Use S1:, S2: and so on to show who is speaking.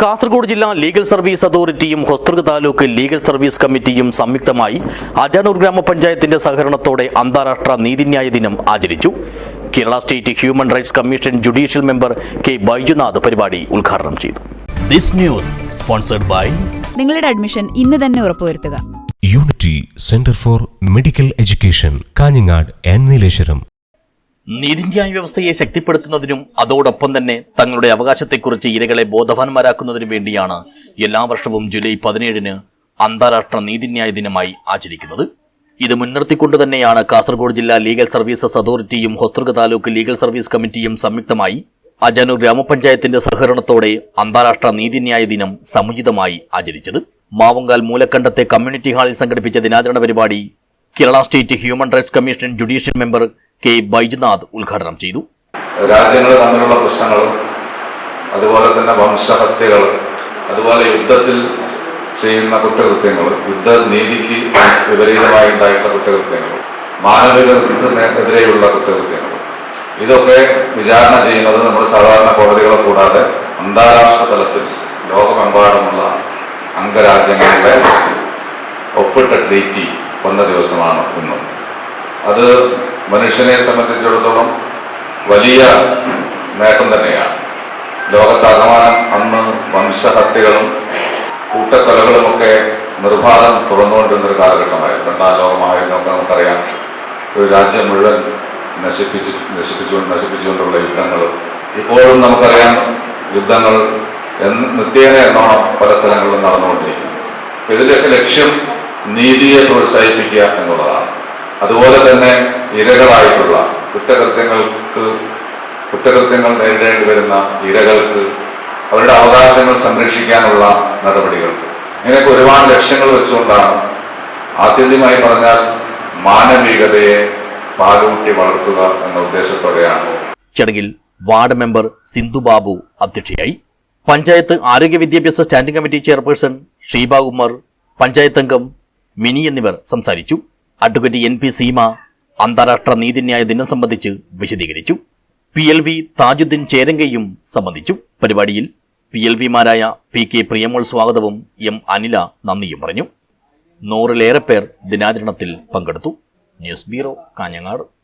S1: കാസർഗോഡ് ജില്ലാ legal service അതോറിറ്റിയും ഹൊസ്തൃക taluk legal service കമ്മിറ്റിയും സംയുക്തമായി അജാനൂർ ഗ്രാമപഞ്ചായത്തിന്റെ സഹകരണത്തോടെ അന്താരാഷ്ട്ര നീതിന്യായ ദിനം ആചരിച്ചു. Kerala state human rights commission judicial member K Baijunath പരിപാടി ഉദ്ഘാടനം ചെയ്തു. ദിസ് ന്യൂസ് സ്പോൺസർഡ് ബൈ
S2: നിങ്ങളുടെ അഡ്മിഷൻ ഇന്ന് തന്നെ ഉറപ്പുവരുത്തുക.
S3: Unity centre for medical education Kanhangad and Nileshwaram
S1: നീതിന്യായ വ്യവസ്ഥയെ ശക്തിപ്പെടുത്തുന്നതിനും അതോടൊപ്പം തന്നെ തങ്ങളുടെ അവകാശത്തെക്കുറിച്ച് ഇരകളെ ബോധവാന്മാരാക്കുന്നതിനും വേണ്ടിയാണ് എല്ലാ വർഷവും ജൂലൈ പതിനേഴിന് അന്താരാഷ്ട്ര നീതിന്യായ ദിനമായി ആചരിക്കുന്നത്. ഇത് മുൻനിർത്തിക്കൊണ്ട് തന്നെയാണ് കാസർഗോഡ് ജില്ലാ ലീഗൽ സർവീസസ് അതോറിറ്റിയും ഹൊസ്തൃക താലൂക്ക് ലീഗൽ സർവീസ് കമ്മിറ്റിയും സംയുക്തമായി അജനു ഗ്രാമപഞ്ചായത്തിന്റെ സഹകരണത്തോടെ അന്താരാഷ്ട്ര നീതിന്യായ ദിനം സമുചിതമായി ആചരിച്ചത്. മാവുങ്കാൽ മൂലക്കണ്ടത്തെ കമ്മ്യൂണിറ്റി ഹാളിൽ സംഘടിപ്പിച്ച ദിനാചരണ പരിപാടി Kerala state human rights commission judicial member K Baijnath ഉദ്ഘാടനം ചെയ്തു.
S4: രാജ്യങ്ങൾ തമ്മിലുള്ള പ്രശ്നങ്ങളും അതുപോലെ തന്നെ വംശഹത്യകൾ അതുപോലെ യുദ്ധത്തിൽ ചെയ്യുന്ന കുറ്റകൃത്യങ്ങൾ യുദ്ധ നീതിക്ക് വിപരീതമായി ഉണ്ടായിട്ടുള്ള കുറ്റകൃത്യങ്ങൾ മാനവികത്തിനെതിരെയുള്ള കുറ്റകൃത്യങ്ങൾ ഇതൊക്കെ വിചാരണ ചെയ്യുന്നത് നമ്മൾ സാധാരണ കോടതികളെ കൂടാതെ അന്താരാഷ്ട്ര തലത്തിൽ ലോകമെമ്പാടുമുള്ള അംഗരാജ്യങ്ങളുടെ ഒപ്പിട്ട ട്രീറ്റി വന്ന ദിവസമാണ് ഇന്നും. അത് മനുഷ്യനെ സംബന്ധിച്ചിടത്തോളം വലിയ നേട്ടം തന്നെയാണ്. ലോകത്താകമാനം അന്ന് വംശഹത്യകളും കൂട്ടക്കൊലകളുമൊക്കെ നിർബാധം തുറന്നുകൊണ്ടിരുന്നൊരു കാലഘട്ടമായിരുന്നു. രണ്ടാം ലോകമായിരുന്നൊക്കെ നമുക്കറിയാം. ഒരു രാജ്യം മുഴുവൻ നശിപ്പിച്ചു നശിപ്പിച്ചു നശിപ്പിച്ചുകൊണ്ടുള്ള യുദ്ധങ്ങൾ. ഇപ്പോഴും നമുക്കറിയാം യുദ്ധങ്ങൾ എന്ന് നിത്യേന എന്നോണം പല സ്ഥലങ്ങളിലും നടന്നുകൊണ്ടിരിക്കുന്നു. ഇതിന്റെയൊക്കെ ലക്ഷ്യം നീതിയെ പ്രോത്സാഹിപ്പിക്കുക എന്നുള്ളതാണ്. അതുപോലെ തന്നെ ഇരകളായിട്ടുള്ള കുറ്റകൃത്യങ്ങൾക്ക് കുറ്റകൃത്യങ്ങൾ നേരിടേണ്ടി വരുന്ന ഇരകൾക്ക് അവരുടെ അവകാശങ്ങൾ സംരക്ഷിക്കാനുള്ള നടപടികൾ. ഇങ്ങനെയൊക്കെ ഒരുപാട് ലക്ഷ്യങ്ങൾ വെച്ചുകൊണ്ടാണ് ആത്യന്തികമായി പറഞ്ഞാൽ മാനവികതയെ പാലൂട്ടി വളർത്തുക എന്ന ഉദ്ദേശത്തോടെയാണ്.
S1: ചടങ്ങിൽ വാർഡ് മെമ്പർ സിന്ധു ബാബു അധ്യക്ഷയായി. പഞ്ചായത്ത് ആരോഗ്യ വിദ്യാഭ്യാസ standing committee chairperson Sheeba Ummer panchayat അംഗം മിനി എന്നിവർ സംസാരിച്ചു. അഡ്വക്കേറ്റ് എൻ പി സീമ അന്താരാഷ്ട്ര നീതിന്യായ ദിനം സംബന്ധിച്ച് വിശദീകരിച്ചു. പി എൽ വി താജുദ്ദീൻ ചേരങ്കയും സംബന്ധിച്ചു. പരിപാടിയിൽ പി എൽ വിമാരായ പി കെ പ്രിയമോൾ സ്വാഗതവും എം അനില നന്ദിയും പറഞ്ഞു. നൂറിലേറെ പേർ ദിനാചരണത്തിൽ പങ്കെടുത്തു. News bureau Kanhangad.